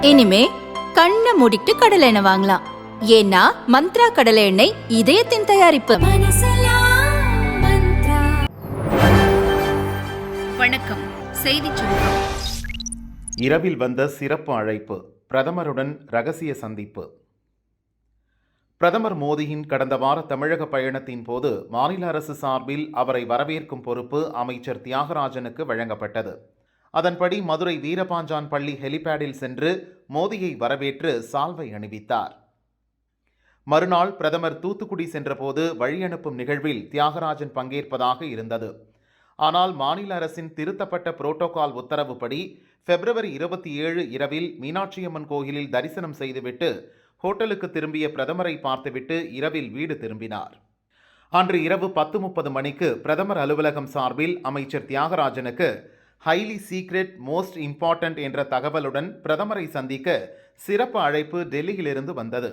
இனிமே கண்ணை மூடிட்டு கடலை எண்ணெய் வாங்கலாம். ஏன்னா மந்த்ரா கடலை எண்ணெய் இதயத்தின் தயாரிப்பு. வணக்கம். செய்தி சுருக்கம். இரவில் வந்த சிறப்பு அழைப்பு. பிரதமருடன் ரகசிய சந்திப்பு. பிரதமர் மோடியின் கடந்த வார தமிழக பயணத்தின் போது மாநில அரசு சார்பில் அவரை வரவேற்கும் பொறுப்பு அமைச்சர் தியாகராஜனுக்கு வழங்கப்பட்டது. அதன்படி மதுரை வீரபாஞ்சான் பள்ளி ஹெலிபேடில் சென்று மோடியை வரவேற்று சால்வை அணிவித்தார். மறுநாள் பிரதமர் தூத்துக்குடி சென்றபோது வழியனுப்பும் நிகழ்வில் தியாகராஜன் பங்கேற்பதாக இருந்தது. ஆனால் மாநில அரசின் திருத்தப்பட்ட புரோட்டோகால் உத்தரவுப்படி பிப்ரவரி இருபத்தி ஏழு இரவில் மீனாட்சியம்மன் கோயிலில் தரிசனம் செய்துவிட்டு ஹோட்டலுக்கு திரும்பிய பிரதமரை பார்த்துவிட்டு இரவில் வீடு திரும்பினார். அன்று இரவு பத்து முப்பது மணிக்கு பிரதமர் அலுவலகம் சார்பில் அமைச்சர் தியாகராஜனுக்கு ஹைலி சீக்ரெட் மோஸ்ட் இம்பார்ட்டன்ட் என்ற தகவலுடன் பிரதமரை சந்திக்க சிறப்பு அழைப்பு டெல்லியிலிருந்து வந்தது.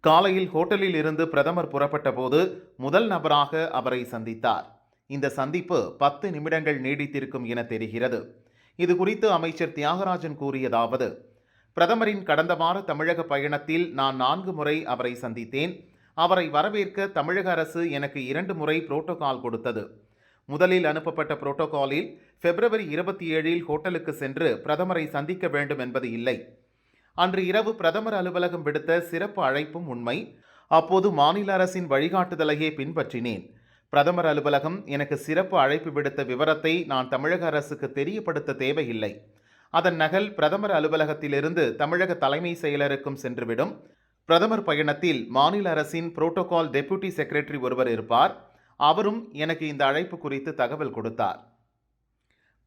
காலையில் ஹோட்டலில் இருந்து பிரதமர் புறப்பட்ட போது முதல் நபராக அவரை சந்தித்தார். இந்த சந்திப்பு பத்து நிமிடங்கள் நீடித்திருக்கும் என தெரிகிறது. இது குறித்து அமைச்சர் தியாகராஜன் கூறியதாவது பிரதமரின் கடந்த வார தமிழக பயணத்தில் நான் நான்கு முறை அவரை சந்தித்தேன். அவரை வரவேற்க தமிழக அரசு எனக்கு இரண்டு முறை புரோட்டோகால் கொடுத்தது. முதலில் அனுப்பப்பட்ட புரோட்டோகாலில் பிப்ரவரி இருபத்தி ஏழில் ஹோட்டலுக்கு சென்று பிரதமரை சந்திக்க வேண்டும் என்பது இல்லை. அன்று இரவு பிரதமர் அலுவலகம் விடுத்த சிறப்பு அழைப்பும் உண்மை. அப்போது மாநில அரசின் வழிகாட்டுதலையே பின்பற்றினேன். பிரதமர் அலுவலகம் எனக்கு சிறப்பு அழைப்பு விடுத்த விவரத்தை நான் தமிழக அரசுக்கு தெரியப்படுத்த தேவையில்லை. அதன் நகல் பிரதமர் அலுவலகத்திலிருந்து தமிழக தலைமை செயலருக்கும் சென்றுவிடும். பிரதமர் பயணத்தில் மாநில அரசின் புரோட்டோகால் டெபுட்டி செக்ரட்டரி ஒருவர் இருப்பார். அவரும் எனக்கு இந்த அழைப்பு குறித்து தகவல் கொடுத்தார்.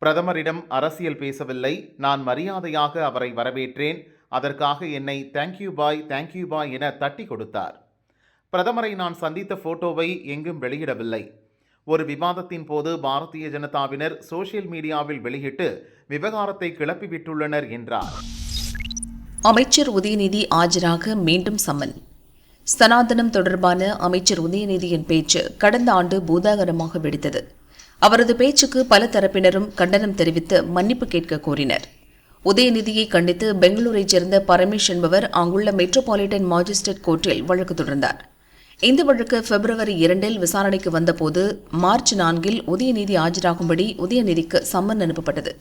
பிரதமரிடம் அரசியல் பேசவில்லை நான் மரியாதையாக அவரை வரவேற்றேன் அதற்காக என்னை தேங்க்யூ பாய் தேங்க்யூ பாய் என தட்டி கொடுத்தார். பிரதமரை நான் சந்தித்த போட்டோவை எங்கும் வெளியிடவில்லை. ஒரு விவாதத்தின் போது பாரதிய ஜனதாவினர் சோசியல் மீடியாவில் வெளியிட்டு விவகாரத்தை கிளப்பிவிட்டுள்ளனர் என்றார். அமைச்சர் உதயநிதி ஆஜராக மீண்டும் சம்மன். சனாதனம் தொடர்பான அமைச்சர் உதயநிதியின் பேச்சு கடந்த ஆண்டு பூதாகரமாக வெடித்தது. அவரது பேச்சுக்கு பல தரப்பினரும் கண்டனம் தெரிவித்து மன்னிப்பு கேட்க கோரினர். உதயநிதியை கண்டித்து பெங்களூரைச் சேர்ந்த பரமேஷ் என்பவர் அங்குள்ள மெட்ரோபாலிட்டன் மாஜிஸ்ட்ரேட் கோர்ட்டில் வழக்கு தொடர்ந்தார். இந்த வழக்கு பிப்ரவரி இரண்டில் விசாரணைக்கு வந்தபோது மார்ச் நான்கில் உதயநிதி ஆஜராகும்படி உதயநிதிக்கு சம்மன் அனுப்பப்பட்டது.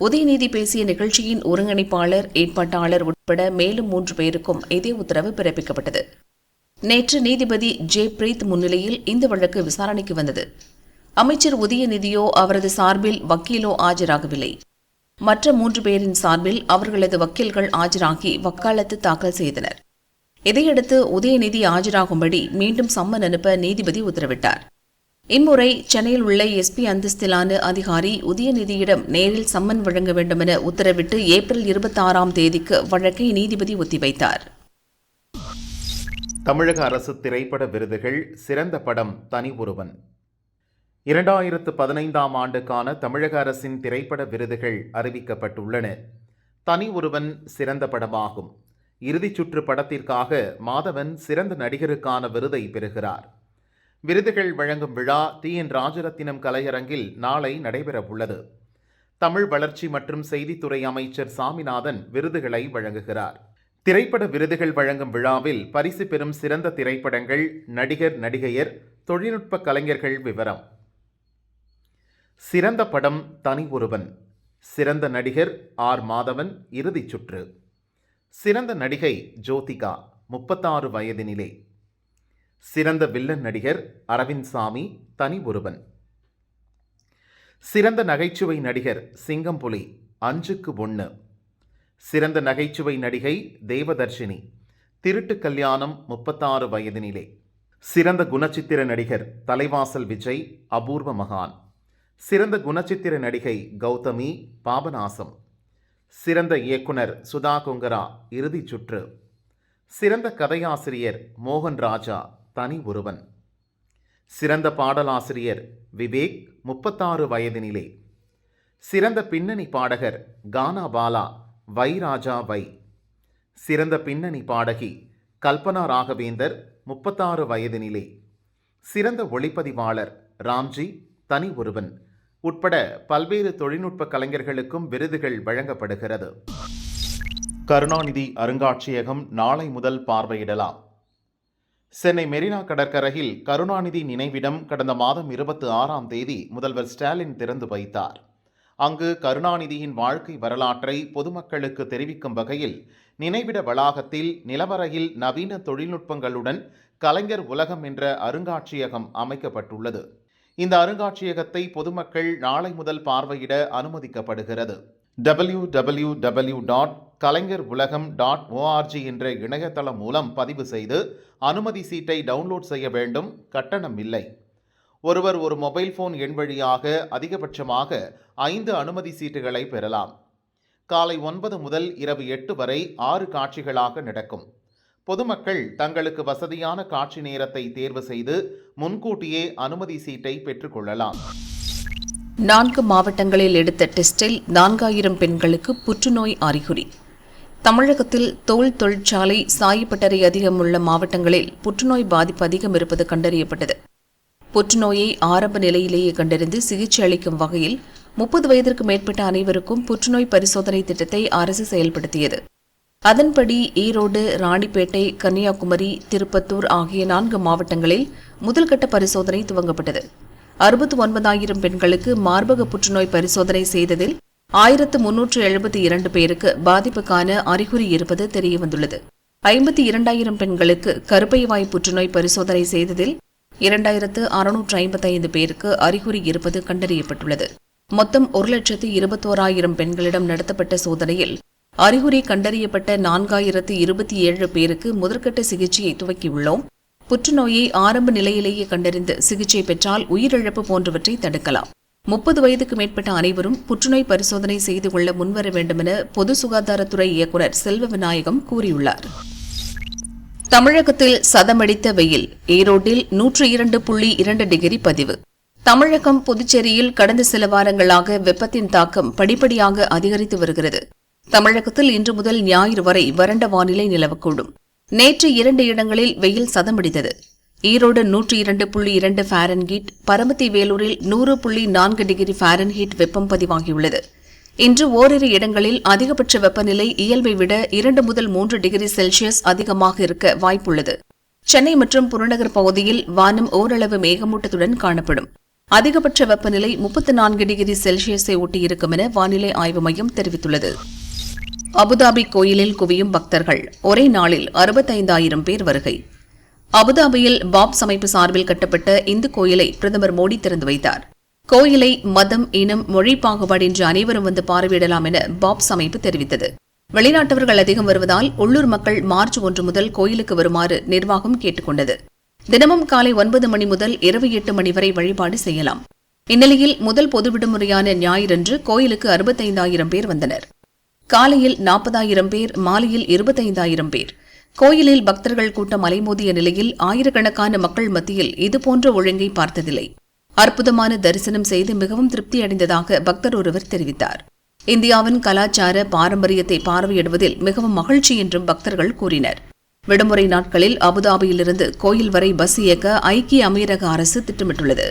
உதயநிதி பேசிய நிகழ்ச்சியின் ஒருங்கிணைப்பாளர் ஏற்பாட்டாளர் உட்பட மேலும் மூன்று பேருக்கும் இதே உத்தரவு பிறப்பிக்கப்பட்டது. நேற்று நீதிபதி ஜே பிரீத் முன்னிலையில் இந்த வழக்கு விசாரணைக்கு வந்தது. அமைச்சர் உதயநிதியோ அவரது சார்பில் வக்கீலோ ஆஜராகவில்லை. மற்ற மூன்று பேரின் சார்பில் அவர்களது வக்கீல்கள் ஆஜராகி வக்காலத்து தாக்கல் செய்தனர். இதையடுத்து உதயநிதி ஆஜராகும்படி மீண்டும் சம்மன் அனுப்ப நீதிபதி உத்தரவிட்டார். இம்முறை சென்னையில் உள்ள எஸ்பி அந்தஸ்திலான அதிகாரி உதயநிதியிடம் நேரில் சம்மன் வழங்க வேண்டுமென உத்தரவிட்டு ஏப்ரல் இருபத்தி ஆறாம் தேதிக்கு வழக்கை நீதிபதி ஒத்திவைத்தார். தமிழக அரசு திரைப்பட விருதுகள் சிறந்த படம் தனி ஒருவன். இரண்டாயிரத்து பதினைந்தாம் ஆண்டுக்கான தமிழக அரசின் திரைப்பட விருதுகள் அறிவிக்கப்பட்டுள்ளன. தனி ஒருவன் சிறந்த படமாகும். இறுதிச் சுற்று படத்திற்காக மாதவன் சிறந்த நடிகருக்கான விருதை பெறுகிறார். விருதுகள் வழங்கும் விழா டி. என். ராஜரத்தினம் கலையரங்கில் நாளை நடைபெறவுள்ளது. தமிழ் வளர்ச்சி மற்றும் செய்தித்துறை அமைச்சர் சாமிநாதன் விருதுகளை வழங்குகிறார். திரைப்பட விருதுகள் வழங்கும் விழாவில் பரிசு பெறும் சிறந்த திரைப்படங்கள் நடிகர் நடிகையர் தொழில்நுட்ப கலைஞர்கள் விவரம். சிறந்த படம் தனி ஒருவன். சிறந்த நடிகர் ஆர் மாதவன் இறுதிச் சுற்று. சிறந்த நடிகை ஜோதிகா முப்பத்தாறு வயதினிலே. சிறந்த வில்லன் நடிகர் அரவிந்த் சாமி தனி ஒருவன். சிறந்த நகைச்சுவை நடிகர் சிங்கம்புலி அஞ்சுக்கு ஒன்று சிறந்த நகைச்சுவை நடிகை தேவதர்ஷினி. திருட்டு கல்யாணம் முப்பத்தாறு வயதினிலே. சிறந்த குணச்சித்திர நடிகர் தலைவாசல் விஜய் அபூர்வ மகான். சிறந்த குணச்சித்திர நடிகை கௌதமி பாபநாசம். சிறந்த இயக்குனர் சுதா கொங்கரா இறுதிச் சுற்று. சிறந்த கதையாசிரியர் மோகன் ராஜா தனி ஒருவன். சிறந்த பாடலாசிரியர் விவேக் முப்பத்தாறு வயதினிலே. சிறந்த பின்னணி பாடகர் கானா பாலா வை ராஜா வை. சிறந்த பின்னணி பாடகி கல்பனா ராகவேந்தர் முப்பத்தாறு வயதினிலே. சிறந்த ஒளிப்பதிவாளர் ராம்ஜி தனி ஒருவன். உட்பட பல்வேறு தொழில்நுட்ப கலைஞர்களுக்கும் விருதுகள் வழங்கப்படுகிறது. கருணாநிதி அருங்காட்சியகம் நாளை முதல் பார்வையிடலாம். சென்னை மெரினா கடற்கரையில் கருணாநிதி நினைவிடம் கடந்த மாதம் இருபத்தி ஆறாம் தேதி முதல்வர் ஸ்டாலின் திறந்து வைத்தார். அங்கு கருணாநிதியின் வாழ்க்கை வரலாற்றை பொதுமக்களுக்கு தெரிவிக்கும் வகையில் நினைவிட வளாகத்தில் நிலவரையில் நவீன தொழில்நுட்பங்களுடன் கலைஞர் உலகம் என்ற அருங்காட்சியகம் அமைக்கப்பட்டுள்ளது. இந்த அருங்காட்சியகத்தை பொதுமக்கள் நாளை முதல் பார்வையிட அனுமதிக்கப்படுகிறது. W W W dot Kalaignar Ulagam dot O R G என்ற இணையதளம் மூலம் பதிவு செய்து அனுமதி சீட்டை டவுன்லோட் செய்ய வேண்டும். கட்டணம் இல்லை. ஒருவர் ஒரு மொபைல் ஃபோன் எண் வழியாக அதிகபட்சமாக ஐந்து அனுமதி சீட்டுகளை பெறலாம். காலை ஒன்பது முதல் இரவு எட்டு வரை ஆறு காட்சிகளாக நடக்கும். பொதுமக்கள் தங்களுக்கு வசதியான காட்சி நேரத்தை தேர்வு செய்து முன்கூட்டியே அனுமதி சீட்டை பெற்றுக்கொள்ளலாம் நான்கு மாவட்டங்களில் எடுத்த டெஸ்டில் நான்காயிரம் பெண்களுக்கு புற்றுநோய் அறிகுறி. தமிழகத்தில் தோல் தொழிற்சாலை சாயப்பட்டறை அதிகம் உள்ள மாவட்டங்களில் புற்றுநோய் பாதிப்பு அதிகம் இருப்பது கண்டறியப்பட்டது. புற்றுநோயை ஆரம்ப நிலையிலேயே கண்டறிந்து சிகிச்சை அளிக்கும் வகையில் முப்பது வயதிற்கு மேற்பட்ட அனைவருக்கும் புற்றுநோய் பரிசோதனை திட்டத்தை அரசு செயல்படுத்தியது. அதன்படி ஈரோடு ராணிப்பேட்டை கன்னியாகுமரி திருப்பத்தூர் ஆகிய நான்கு மாவட்டங்களில் முதல்கட்ட பரிசோதனை துவங்கப்பட்டது. அறுபத்து ஒன்பதாயிரம் பெண்களுக்கு மார்பக புற்றுநோய் பரிசோதனை செய்ததில் ஆயிரத்து முன்னூற்று எழுபத்தி இரண்டு பேருக்கு பாதிப்புக்கான அறிகுறி இருப்பது தெரியவந்துள்ளது. ஐம்பத்தி இரண்டாயிரம் பெண்களுக்கு கருப்பைவாய் புற்றுநோய் பரிசோதனை செய்ததில் இரண்டாயிரத்து அறுநூற்று ஐம்பத்தைந்து பேருக்கு அறிகுறி இருப்பது கண்டறியப்பட்டுள்ளது. மொத்தம் ஒரு லட்சத்து இருபத்தோராயிரம் பெண்களிடம் நடத்தப்பட்ட சோதனையில் அறிகுறி கண்டறியப்பட்ட நான்காயிரத்து இருபத்தி ஏழு பேருக்கு முதற்கட்ட சிகிச்சையை துவக்கியுள்ளோம். புற்றுநோயை ஆரம்ப நிலையிலேயே கண்டறிந்து சிகிச்சை பெற்றால் உயிரிழப்பு போன்றவற்றை தடுக்கலாம். முப்பது வயதுக்கு மேற்பட்ட அனைவரும் புற்றுநோய் பரிசோதனை செய்து கொள்ள முன்வர வேண்டுமென பொது சுகாதாரத்துறை இயக்குநர் செல்வ விநாயகம் கூறியுள்ளார். தமிழகத்தில் சதமடித்த வெயில் ஈரோட்டில் நூற்று இரண்டு புள்ளி இரண்டு டிகிரி பதிவு. தமிழகம் புதுச்சேரியில் கடந்த சில வாரங்களாக வெப்பத்தின் தாக்கம் படிப்படியாக அதிகரித்து வருகிறது. தமிழகத்தில் இன்று முதல் ஞாயிறு வரை வறண்ட வானிலை நிலவக்கூடும். நேற்று இரண்டு இடங்களில் வெயில் சதமடித்தது. ஈரோடு நூற்றி இரண்டு புள்ளி இரண்டு ஃபாரன்ஹீட் பரமத்தி வேலூரில் நூறு புள்ளி நான்கு டிகிரி ஃபாரன்ஹீட் வெப்பம் பதிவாகியுள்ளது. இன்று ஓரிரு இடங்களில் அதிகபட்ச வெப்பநிலை இயல்பை விட இரண்டு முதல் மூன்று டிகிரி செல்சியஸ் அதிகமாக இருக்க வாய்ப்புள்ளது. சென்னை மற்றும் புறநகர் பகுதியில் வானம் ஓரளவு மேகமூட்டத்துடன் காணப்படும். அதிகபட்ச வெப்பநிலை முப்பத்தி நான்கு டிகிரி செல்சியஸை ஒட்டியிருக்கும் என வானிலை ஆய்வு மையம் தெரிவித்துள்ளது. அபுதாபி கோயிலில் குவியும் பக்தர்கள். ஒரே நாளில் அறுபத்தைந்தாயிரம் பேர் வருகை. அபுதாபியில் பாப்ஸ் அமைப்பு சார்பில் கட்டப்பட்ட இந்து கோயிலை பிரதமர் மோடி திறந்து வைத்தார். கோயிலை மதம் இனம் மொழி பாகுபாடு என்று அனைவரும் வந்து பார்வையிடலாம் என பாப்ஸ் அமைப்பு தெரிவித்தது. வெளிநாட்டவர்கள் அதிகம் வருவதால் உள்ளூர் மக்கள் மார்ச் ஒன்று முதல் கோயிலுக்கு வருமாறு நிர்வாகம் கேட்டுக்கொண்டது. தினமும் காலை ஒன்பது மணி முதல் இரவு எட்டு மணி வரை வழிபாடு செய்யலாம். இந்நிலையில் முதல் பொது விடுமுறையான ஞாயிறன்று கோயிலுக்கு அறுபத்தைந்தாயிரம் பேர் வந்தனர். காலையில் நாற்பதாயிரம் பேர் மாலையில் இருபத்தைந்தாயிரம் பேர். கோயிலில் பக்தர்கள் கூட்டம் அலைமோதிய நிலையில் ஆயிரக்கணக்கான மக்கள் மத்தியில் இதுபோன்ற ஒழுங்கை பார்த்ததில்லை. அற்புதமான தரிசனம் செய்து மிகவும் திருப்தி அடைந்ததாக பக்தர் ஒருவர் தெரிவித்தார். இந்தியாவின் கலாச்சார பாரம்பரியத்தை பார்வையிடுவதில் மிகவும் மகிழ்ச்சி என்றும் பக்தர்கள் கூறினர். விடுமுறை நாட்களில் அபுதாபியிலிருந்து கோயில் வரை பஸ் இயக்க ஐக்கிய அமீரக அரசு திட்டமிட்டுள்ளது.